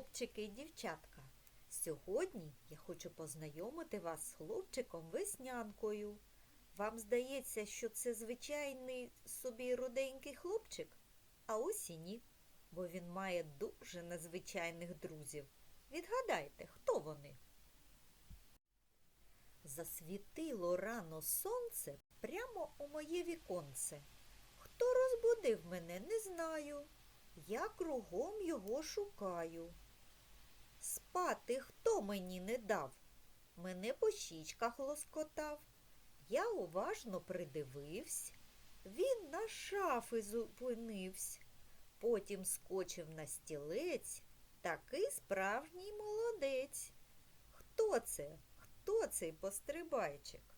хлопчики і дівчатка. Сьогодні я хочу познайомити вас з хлопчиком веснянкою. Вам здається, що це звичайний собі руденький хлопчик? А ось і ні, бо він має дуже незвичайних друзів. Відгадайте, хто вони? Засвітило рано сонце прямо у моє віконце. Хто розбудив мене, не знаю. Я кругом його шукаю. Спати хто мені не дав? Мене по щічках лоскотав. Я уважно придивився. Він на шафи зупинився. Потім скочив на стілець. Такий справжній молодець. Хто це? Хто цей пострибайчик?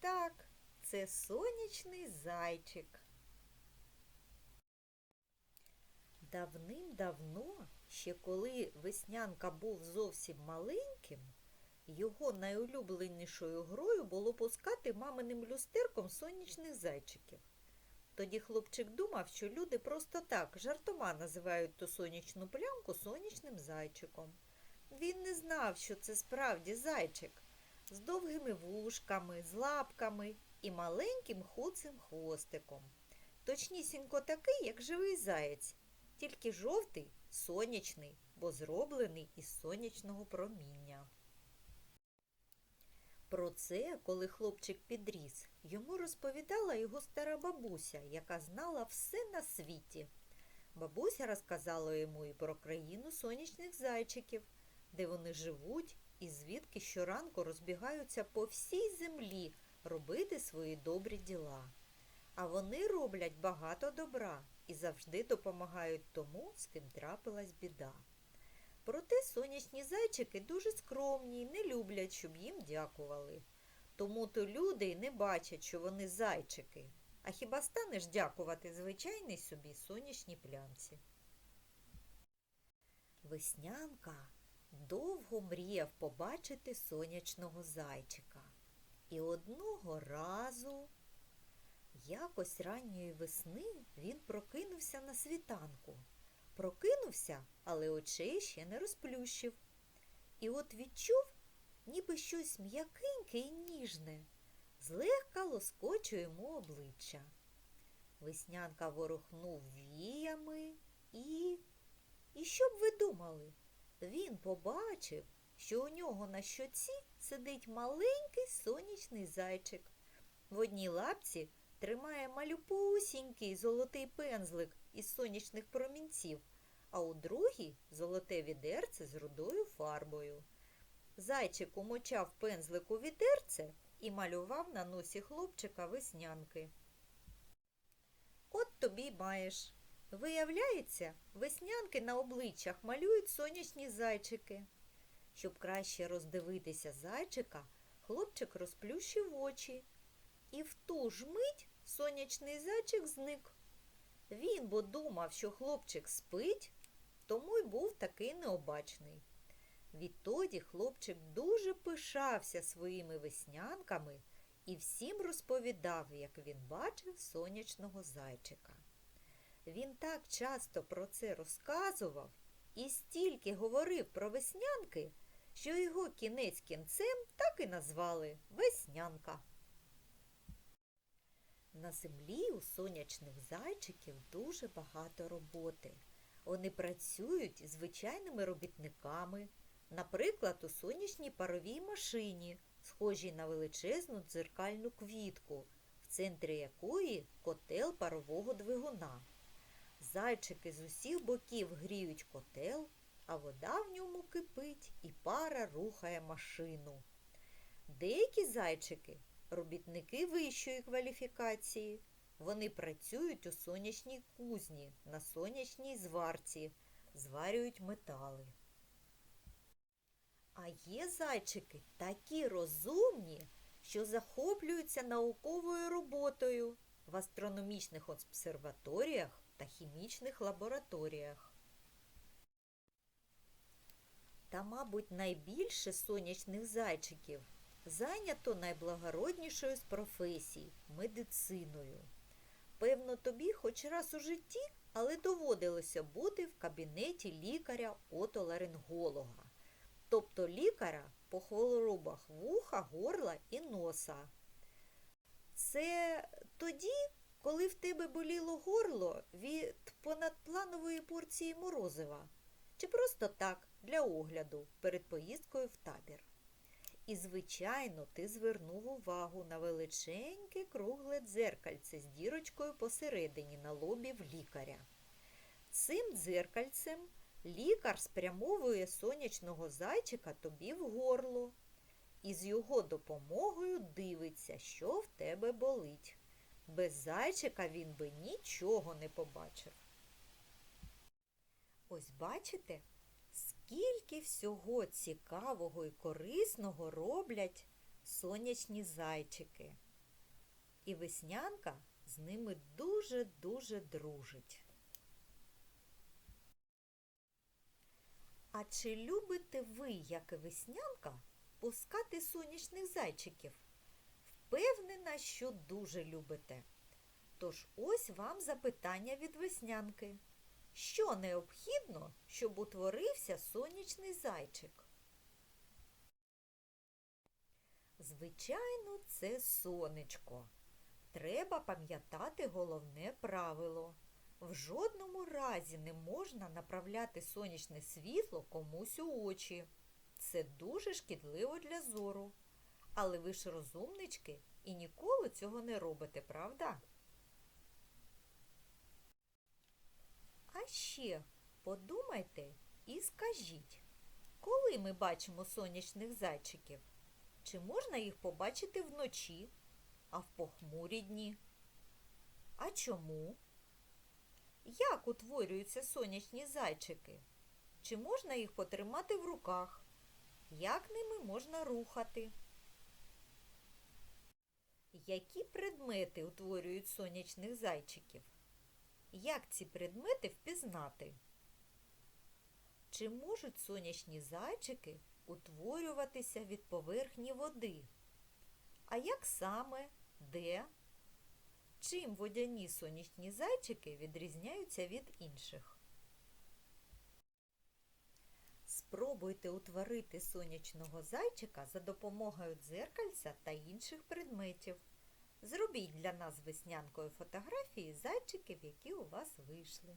Так, це сонячний зайчик. Давним-давно, ще коли веснянка був зовсім маленьким, його найулюбленішою грою було пускати маминим люстерком сонячних зайчиків. Тоді хлопчик думав, що люди просто так жартома називають ту сонячну плямку сонячним зайчиком. Він не знав, що це справді зайчик з довгими вушками, з лапками і маленьким хуцим хвостиком. Точнісінько такий, як живий заєць, тільки жовтий, сонячний, бо зроблений із сонячного проміння. Про це, коли хлопчик підріс, йому розповідала його стара бабуся, яка знала все на світі. Бабуся розказала йому і про країну сонячних зайчиків, де вони живуть і звідки щоранку розбігаються по всій землі робити свої добрі діла. А вони роблять багато добра і завжди допомагають тому, з ким трапилась біда. Проте сонячні зайчики дуже скромні і не люблять, щоб їм дякували. Тому то люди й не бачать, що вони зайчики. А хіба станеш дякувати звичайній собі сонячній плямці? Веснянка довго мріяв побачити сонячного зайчика. І одного разу, якось ранньої весни, він прокинувся на світанку. Прокинувся, але очей ще не розплющив. І от відчув, ніби щось м'якеньке і ніжне, злегка лоскоче йому обличчя. Веснянка ворухнув віями і. І що б ви думали? Він побачив, що у нього на щоці сидить маленький сонячний зайчик. В одній лапці тримає малюпусінький золотий пензлик із сонячних промінців, а у другій золоте відерце з рудою фарбою. Зайчик умочав пензлик у відерце і малював на носі хлопчика веснянки. От тобі маєш. Виявляється, веснянки на обличчях малюють сонячні зайчики. Щоб краще роздивитися зайчика, хлопчик розплющив очі. І в ту ж мить сонячний зайчик зник. Він бо думав, що хлопчик спить, тому й був такий необачний. Відтоді хлопчик дуже пишався своїми веснянками і всім розповідав, як він бачив сонячного зайчика. Він так часто про це розказував і стільки говорив про веснянки, що його кінець кінцем так і назвали Веснянка. На землі у сонячних зайчиків дуже багато роботи. Вони працюють звичайними робітниками, наприклад, у сонячній паровій машині, схожій на величезну дзеркальну квітку, в центрі якої котел парового двигуна. Зайчики з усіх боків гріють котел, а вода в ньому кипить і пара рухає машину. Деякі зайчики робітники вищої кваліфікації. Вони працюють у сонячній кузні, на сонячній зварці, зварюють метали. А є зайчики такі розумні, що захоплюються науковою роботою в астрономічних обсерваторіях та хімічних лабораторіях. Та, мабуть, найбільше сонячних зайчиків зайнято найблагороднішою з професій медициною. Певно, тобі хоч раз у житті, але доводилося бути в кабінеті лікаря-отоларинголога, тобто лікаря по хворобах вуха, горла і носа. Це тоді, коли в тебе боліло горло від понадпланової порції морозива, чи просто так для огляду перед поїздкою в табір. І, звичайно, ти звернув увагу на величеньке кругле дзеркальце з дірочкою посередині на лобі в лікаря. Цим дзеркальцем лікар спрямовує сонячного зайчика тобі в горло і з його допомогою дивиться, що в тебе болить. Без зайчика він би нічого не побачив. Ось бачите, скільки всього цікавого і корисного роблять сонячні зайчики. І веснянка з ними дуже-дуже дружить. А чи любите ви, як і веснянка, пускати сонячних зайчиків? Впевнена, що дуже любите. Тож ось вам запитання від веснянки. Що необхідно, щоб утворився сонячний зайчик? Звичайно, це сонечко. Треба пам'ятати головне правило. В жодному разі не можна направляти сонячне світло комусь у очі. Це дуже шкідливо для зору. Але ви ж розумнички і ніколи цього не робите, правда? Ще подумайте і скажіть, коли ми бачимо сонячних зайчиків? Чи можна їх побачити вночі, а в похмурі дні? А чому? Як утворюються сонячні зайчики? Чи можна їх потримати в руках? Як ними можна рухати? Які предмети утворюють сонячних зайчиків? Як ці предмети впізнати? Чи можуть сонячні зайчики утворюватися від поверхні води? А як саме, де? Чим водяні сонячні зайчики відрізняються від інших? Спробуйте утворити сонячного зайчика за допомогою дзеркальця та інших предметів. Зробіть для нас веснянкою фотографії зайчиків, які у вас вийшли.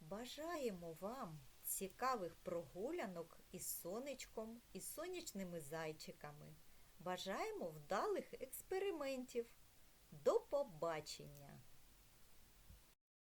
Бажаємо вам цікавих прогулянок із сонечком і сонячними зайчиками. Бажаємо вдалих експериментів. До побачення!